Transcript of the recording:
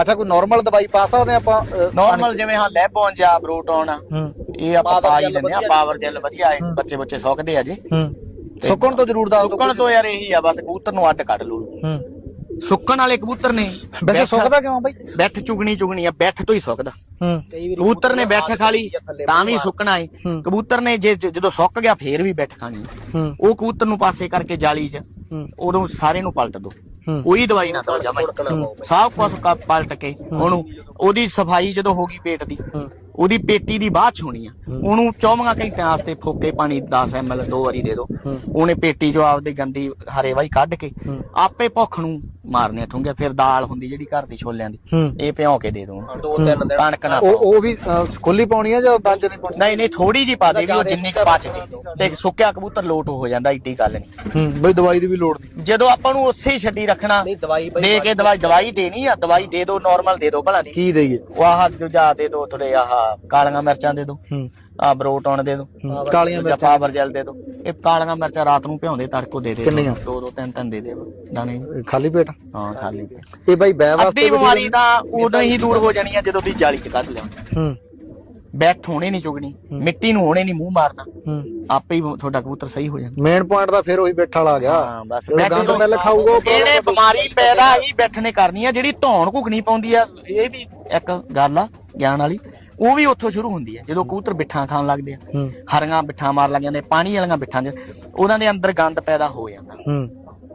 ਅੱਛਾ ਕੋਈ ਨਾਰਮਲ ਦਵਾਈ ਪਾ ਸਕਦੇ ਆਪਾਂ ਨਾਰਮਲ ਜਿਵੇਂ ਹਾਂ ਲੈਬੋਨ ਜਾਂ ਬਰੂਟੋਨ ਹੂੰ। ਇਹ ਆਪਾਂ ਪਾ ਹੀ ਲੈਂਦੇ ਆ ਪਾਵਰ ਜੈਲ ਵਧੀਆ ਹੈ ਬੱਚੇ ਬੱਚੇ ਸੁੱਕਦੇ ਆ ਜੀ। ਹੂੰ। ਸੁੱਕਣ ਤੋਂ ਜ਼ਰੂਰ ਦੱਸ ਦਿਓ ਸੁੱਕਣ ਤੋਂ ਯਾਰ ਇਹੀ ਆ ਬਸ ਕਬੂਤਰ ਨੂੰ ਅੱਡ ਕੱਢ ਹੂੰ। ਸੁੱਕਣ ਵਾਲੇ ਕਬੂਤਰ ਨੇ ਵੈਸੇ ਬੈਠ- ਸੁੱਕਦਾ ਕਿਉਂ ਬਾਈ? ਬੈਠ ਚੁਗਣੀ ਚੁਗਣੀ ਆ ਬੈਠ ਤੋਂ ਹੀ ਸੁੱਕਦਾ। ਹੂੰ। ਕਬੂਤਰ ਨੇ ਬੈਠ ਖਾ ਲਈ ਤਾਂ ਵੀ ਸੁੱਕਣਾ ਏ। ਹੂੰ। ਕਬੂਤਰ ਨੇ ਜੇ ਜ- ਜਦੋਂ ਸੁੱਕ ਗਿਆ ਫੇਰ ਵੀ ਬੈਠ ਖਾਣੀ। ਹੂੰ। ਉਹ ਕਬੂਤਰ ਨੂੰ ਪਾਸੇ ਕਰਕੇ ਜਾਲੀ 'ਚ ਹੂੰ। ਉਦੋਂ ਸਾਰੇ ਨੂੰ ਪਲਟ ਦੋ। ਕੋਈ ਦਵਾਈ ਨਾ ਦੋ ਜਮਾ ਸਭ ਕੁਛ ਕ- ਪਲਟ ਕੇ। ਉਹਨੂੰ ਉਹਦੀ ਸਫ਼ਾਈ ਜਦੋਂ ਹੋ ਗਈ ਪੇਟ ਦੀ ਹੂੰ। ਉਹਦੀ ਪੇਟੀ ਦੀ ਬਾਅਦ ਚ ਹੋਣੀ ਆ। ਉਹਨੂੰ 24 ਘੰਟਿਆਂ ਵਾਸਤੇ ਫੋਕੇ ਪਾਣੀ 10 ml ਦੋ ਵਾਰੀ ਦੇ ਦਿਓ ਹੂੰ। ਉਹਨੇ ਪੇਟੀ ਚੋਂ ਆਪਦੀ ਗੰਦੀ ਹਰੇ ਵਾਈ ਕੱਢ ਕੇ। ਆਪੇ ਭੁੱਖ ਨੂੰ ਮਾਰਨੇ ਠੁੰਗੇ ਫਿਰ ਦਾਲ ਹੁੰਦੀ ਜਿਹੜੀ ਘਰ ਦੀ ਛੋਲਿਆਂ ਦੀ ਇਹ ਭਿਉਂ ਕੇ ਦੇ ਦੋ ਦੋ ਤਿੰਨ ਦਿਨ। ਕਣਕ ਨਾ ਉਹ ਉਹ ਵੀ ਖੁੱਲੀ ਪਾਉਣੀ ਹੈ ਜਾਂ ਬੰਜ ਨਹੀਂ ਪਾਉਣੀ? ਨਹੀਂ ਨਹੀਂ ਥੋੜੀ ਜੀ ਪਾ ਦੇ ਵੀ ਉਹ ਜਿੰਨੀ ਕੁ ਬਚ ਜੇ ਤੇ ਸੁੱਕਿਆ ਕਬੂਤਰ ਲੋਟ ਹੋ ਜਾਂਦਾ ਏਡੀ ਗੱਲ ਨਹੀਂ। ਹੂੰ ਬਈ ਦਵਾਈ ਦੀ ਵੀ ਲੋੜ ਨਹੀਂ। ਜਦੋਂ ਆਪਾਂ ਨੂੰ ਉਸੇ ਹੀ ਛੱਡੀ ਰੱਖਣਾ ਨਹੀਂ ਦਵਾਈ ਬਈ ਦੇ ਕੇ ਦਵਾਈ ਦਵਾਈ ਦੇਣੀ ਆ ਦਵਾਈ ਦੇ ਦਿਓ ਨਾਰਮਲ ਦੇ ਦਿਓ ਭਲਾ ਦੀ। ਕੀ ਦਈਏ ਉਹ ਆਹ ਦੂਜਾ ਦੇ ਦਿਓ ਥੋੜੇ ਆਹ ਕਾਲੀਆਂ ਮਿਰਚਾਂ ਦੇ ਦਿਓ ਹੂੰ। ਆ ਬਰੋਟਨ ਦੇ ਹੂੰ। ਕਾਲੀਆਂ ਮਿਰਚਾਂ। ਪਾਵਰ ਜੈਲ ਦੇ ਦਿਓ ਇਹ ਕਾਲੀਆਂ ਮਿਰਚਾਂ ਰਾਤ ਨੂੰ ਭਿਉਂਦੇ ਤੜਕੋ ਦੇ ਦੇ ਕਿੰਨੀਆਂ? ਦੋ ਦੋ ਤਿੰਨ ਤਿੰਨ ਦੇ ਦੇ ਦਾਣੇ। ਖਾਲੀ ਪੇਟ? ਹਾਂ ਖਾਲੀ ਇਹ ਬਾਈ ਬੈ ਵਾਸਤੇ ਅੱਧੀ ਬਿਮਾਰੀ ਤਾਂ ਉਦੋਂ ਹੀ ਦੂਰ ਹੋ ਜਾਣੀ ਆ ਜਦੋਂ ਦੀ ਜਾਲੀ ਚ ਕੱਢ ਲਿਆ ਹੂੰ। ਬੈਠ ਹੋਣੇ ਨਹੀਂ ਚੁਗਣੀ ਮਿੱਟੀ ਨੂੰ ਹੋਣੇ ਨਹੀਂ ਮੂੰਹ ਮਾਰਨਾ। ਹੂੰ। ਆਪੇ ਹੀ ਤੁਹਾਡਾ ਕਬੂਤਰ ਸਹੀ ਹੋ ਜਾਂਦਾ। ਮੇਨ ਪੁਆਇੰਟ ਦਾ ਫਿਰ ਉਹੀ ਬੈਠ ਵਾਲਾ ਆ ਗਿਆ। ਹਾਂ ਬਸ। ਗੰਦ ਮਿਲ ਖਾਊਗਾ ਉਹ ਇਹਨੇ ਬਿਮਾਰੀ ਪੈਦਾ ਹੀ ਬੈਠਣੇ ਕਰਨੀ ਆ ਜਿਹੜੀ ਧੌਣ ਘੁਕਣੀ ਪਾਉਂਦੀ ਆ ਇਹ ਵੀ ਇੱਕ ਗੱਲ ਆ ਗਿਆਨ ਵਾਲੀ। ਉਹ ਵੀ ਉੱਥੋਂ ਸ਼ੁਰੂ ਹੁੰਦੀ ਆ ਜਦੋਂ ਕਬੂਤਰ ਬਿੱਠਾਂ ਖਾਣ ਲੱਗਦੇ ਆ। ਹੂੰ। ਹਰੀਆਂ ਬਿੱਠਾਂ ਮਾਰ ਲੱਗ ਜਾਂਦੇ ਪਾਣੀ ਵਾਲੀਆਂ ਬਿੱਠਾਂ 'ਚ ਉਹਨਾਂ ਦੇ ਅੰਦਰ ਗੰਦ ਪੈਦਾ ਹੋ ਜਾਂਦਾ। ਹੂੰ।